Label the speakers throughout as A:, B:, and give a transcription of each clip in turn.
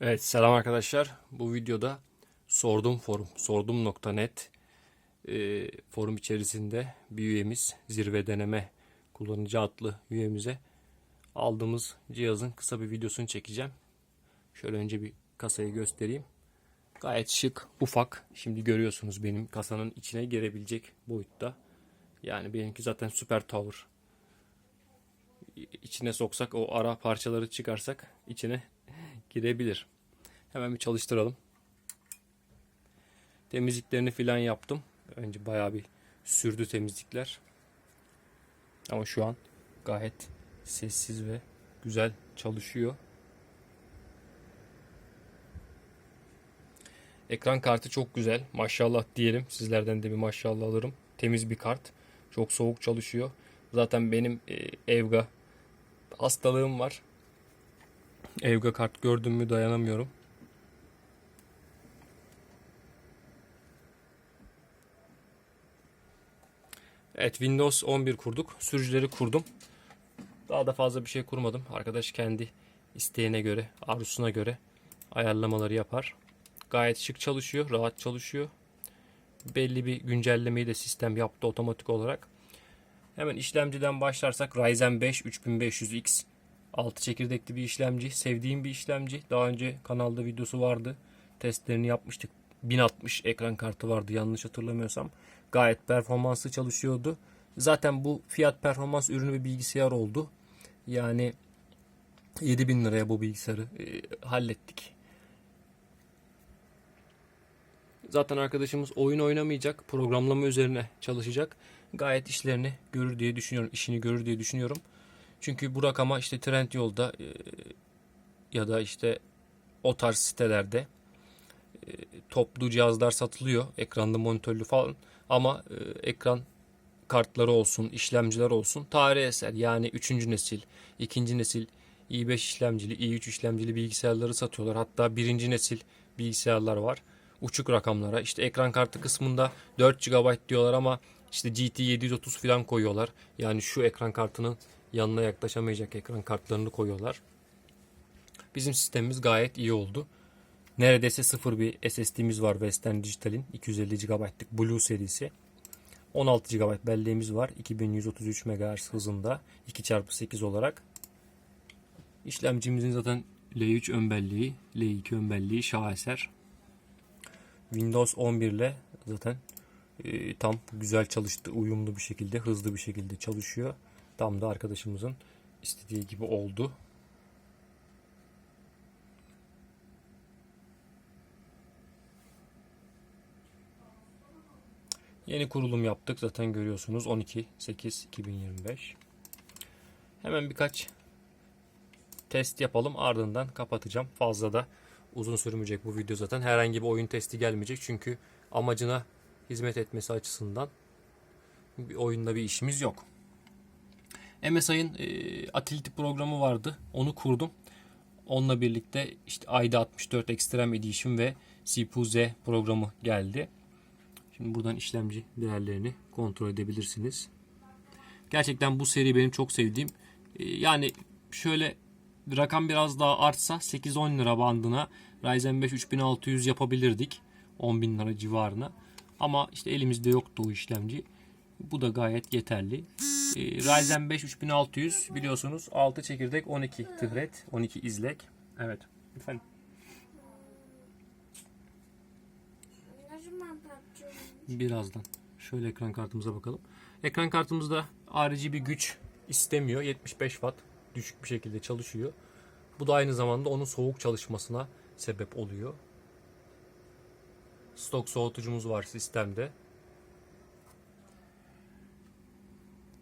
A: Evet selam arkadaşlar. Bu videoda sordum forum, sordum.net e, forum içerisinde bir üyemiz zirve deneme kullanıcı adlı üyemize aldığımız cihazın kısa bir videosunu çekeceğim. Şöyle önce bir kasayı göstereyim. Gayet şık, ufak. Şimdi görüyorsunuz benim kasanın içine girebilecek boyutta. Yani benimki zaten süper tower. İçine soksak o ara parçaları çıkarsak içine girebilir. Hemen bir çalıştıralım. Temizliklerini filan yaptım. Önce bayağı bir sürdü temizlikler. Ama şu an gayet sessiz ve güzel çalışıyor. Ekran kartı çok güzel. Maşallah diyelim. Sizlerden de bir maşallah alırım. Temiz bir kart. Çok soğuk çalışıyor. Zaten benim e, Evga hastalığım var. Evga kart gördüm mü dayanamıyorum. Evet Windows 11 kurduk. Sürücüleri kurdum. Daha da fazla bir şey kurmadım. Arkadaş kendi isteğine göre, arzusuna göre ayarlamaları yapar. Gayet şık çalışıyor, rahat çalışıyor. Belli bir güncellemeyi de sistem yaptı otomatik olarak. Hemen işlemciden başlarsak Ryzen 5 3500X 6 çekirdekli bir işlemci. Sevdiğim bir işlemci. Daha önce kanalda videosu vardı. Testlerini yapmıştık. 1060 ekran kartı vardı yanlış hatırlamıyorsam. Gayet performanslı çalışıyordu. Zaten bu fiyat performans ürünü bir bilgisayar oldu. Yani 7000 liraya bu bilgisayarı e, hallettik. Zaten arkadaşımız oyun oynamayacak, programlama üzerine çalışacak. Gayet işlerini görür diye düşünüyorum, işini görür diye düşünüyorum. Çünkü bu rakama işte Trendyol'da e, ya da işte o tarz sitelerde e, toplu cihazlar satılıyor. Ekranlı monitörlü falan. Ama e, ekran kartları olsun, işlemciler olsun tarih eser. Yani 3. nesil, 2. nesil i5 işlemcili, i3 işlemcili bilgisayarları satıyorlar. Hatta 1. nesil bilgisayarlar var. Uçuk rakamlara. İşte ekran kartı kısmında 4 GB diyorlar ama işte GT 730 falan koyuyorlar. Yani şu ekran kartının yanına yaklaşamayacak ekran kartlarını koyuyorlar. Bizim sistemimiz gayet iyi oldu. Neredeyse sıfır bir SSD'miz var Western Digital'in 250 GB'lık Blue serisi. 16 GB belleğimiz var 2133 MHz hızında 2x8 olarak. İşlemcimizin zaten L3 ön belleği, L2 ön belleği şaheser. Windows 11 ile zaten e, tam güzel çalıştı, uyumlu bir şekilde, hızlı bir şekilde çalışıyor. Tam da arkadaşımızın istediği gibi oldu. Yeni kurulum yaptık. Zaten görüyorsunuz 12 8 2025. Hemen birkaç test yapalım. Ardından kapatacağım. Fazla da uzun sürmeyecek bu video zaten. Herhangi bir oyun testi gelmeyecek. Çünkü amacına hizmet etmesi açısından bir oyunda bir işimiz yok. MSI'ın e, Atility programı vardı. Onu kurdum. Onunla birlikte işte ayda 64 Extreme Edition ve CPU Z programı geldi. Şimdi buradan işlemci değerlerini kontrol edebilirsiniz. Gerçekten bu seri benim çok sevdiğim. E, yani şöyle rakam biraz daha artsa 8-10 lira bandına Ryzen 5 3600 yapabilirdik. 10 lira civarına. Ama işte elimizde yoktu o işlemci. Bu da gayet yeterli. Ee, Ryzen 5 3600 biliyorsunuz 6 çekirdek 12 thread 12 izlek. Evet. Efendim. Birazdan. Şöyle ekran kartımıza bakalım. Ekran kartımızda harici bir güç istemiyor. 75 watt düşük bir şekilde çalışıyor. Bu da aynı zamanda onun soğuk çalışmasına sebep oluyor. Stok soğutucumuz var sistemde.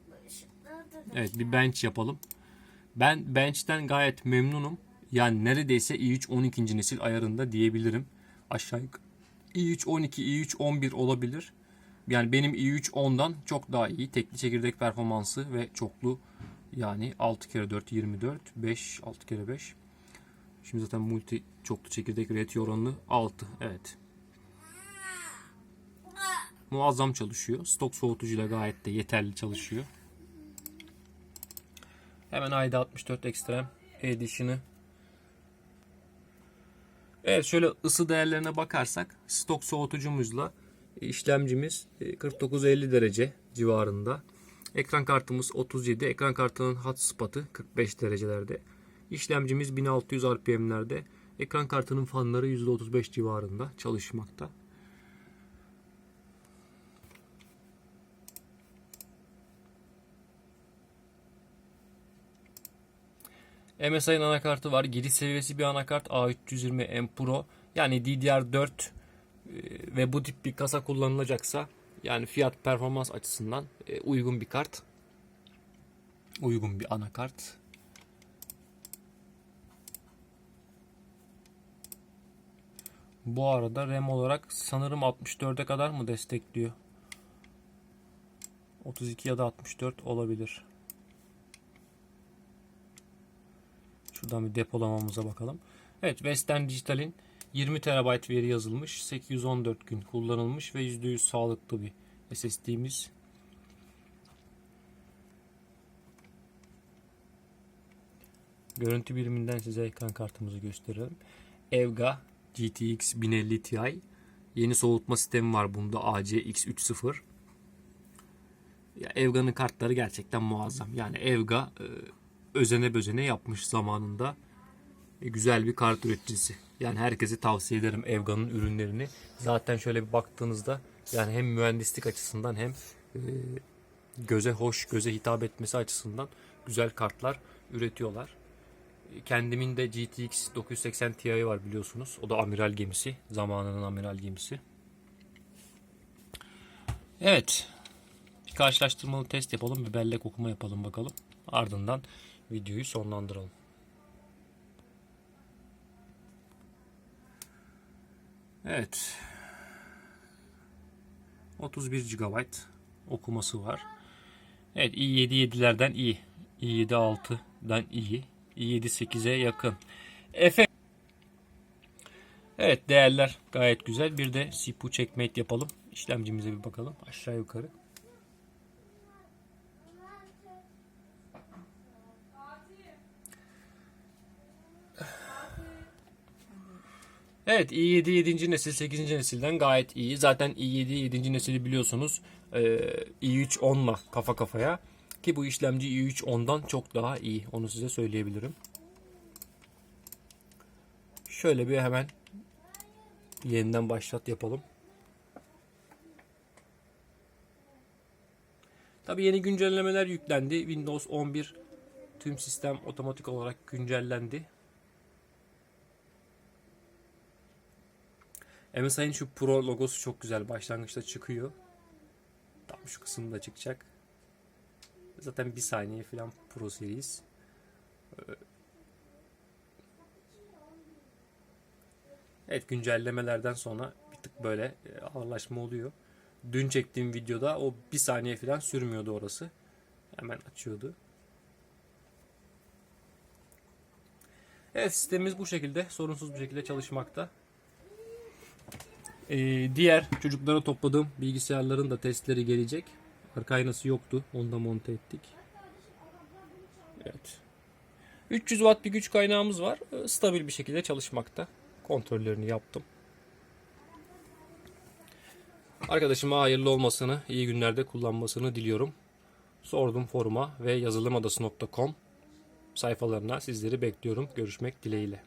B: Bu ışıkları da
A: Evet bir bench yapalım. Ben bench'ten gayet memnunum. Yani neredeyse i3 12. nesil ayarında diyebilirim. Aşağı yukarı i3 12, i3 11 olabilir. Yani benim i3 10'dan çok daha iyi. Tekli çekirdek performansı ve çoklu yani 6 kere 4 24, 5 6 kere 5. Şimdi zaten multi çoklu çekirdek rate oranı 6. Evet. Muazzam çalışıyor. Stok soğutucuyla gayet de yeterli çalışıyor. Hemen ayda 64 Extreme Edition'ı Evet şöyle ısı değerlerine bakarsak stok soğutucumuzla işlemcimiz e, 49-50 derece civarında. Ekran kartımız 37. Ekran kartının hotspot'ı 45 derecelerde. İşlemcimiz 1600 RPM'lerde. Ekran kartının fanları %35 civarında çalışmakta. MSI'nin anakartı var. Giriş seviyesi bir anakart A320M Pro. Yani DDR4 e, ve bu tip bir kasa kullanılacaksa yani fiyat performans açısından e, uygun bir kart. Uygun bir anakart. Bu arada RAM olarak sanırım 64'e kadar mı destekliyor? 32 ya da 64 olabilir. Şuradan bir depolamamıza bakalım. Evet Western Digital'in 20 TB veri yazılmış. 814 gün kullanılmış ve %100 sağlıklı bir SSD'miz. Görüntü biriminden size ekran kartımızı gösterelim. Evga GTX 1050 Ti. Yeni soğutma sistemi var bunda ACX30. Ya Evga'nın kartları gerçekten muazzam. Yani Evga e, özene bözene yapmış zamanında E, güzel bir kart üreticisi. Yani herkese tavsiye ederim Evga'nın ürünlerini. Zaten şöyle bir baktığınızda yani hem mühendislik açısından hem e, göze hoş, göze hitap etmesi açısından güzel kartlar üretiyorlar. E, Kendimin de GTX 980 Ti var biliyorsunuz. O da amiral gemisi. Zamanının amiral gemisi. Evet. Bir karşılaştırmalı test yapalım. Bir bellek okuma yapalım bakalım. Ardından videoyu sonlandıralım. Evet. 31 GB okuması var. Evet i7 7'lerden iyi. i7 6'dan iyi. i7 8'e yakın. Efe Evet değerler gayet güzel. Bir de CPU checkmate yapalım. İşlemcimize bir bakalım. Aşağı yukarı. Evet i7 7. nesil 8. nesilden gayet iyi. Zaten i7 7. nesili biliyorsunuz e, i3 10'la kafa kafaya. Ki bu işlemci i3 10'dan çok daha iyi. Onu size söyleyebilirim. Şöyle bir hemen yeniden başlat yapalım. Tabi yeni güncellemeler yüklendi. Windows 11 tüm sistem otomatik olarak güncellendi. MSI'nin şu Pro logosu çok güzel. Başlangıçta çıkıyor. Tam şu kısımda çıkacak. Zaten bir saniye falan Pro Series. Ee, Evet güncellemelerden sonra bir tık böyle e, ağırlaşma oluyor. Dün çektiğim videoda o bir saniye falan sürmüyordu orası. Hemen açıyordu. Evet sistemimiz bu şekilde sorunsuz bir şekilde çalışmakta. Ee, diğer çocuklara topladığım bilgisayarların da testleri gelecek. Arka aynası yoktu. Onu da monte ettik. Evet. 300 watt bir güç kaynağımız var. Ee, Stabil bir şekilde çalışmakta. Kontrollerini yaptım. Arkadaşıma hayırlı olmasını, iyi günlerde kullanmasını diliyorum. Sordum foruma ve yazılımadası.com sayfalarına sizleri bekliyorum. Görüşmek dileğiyle.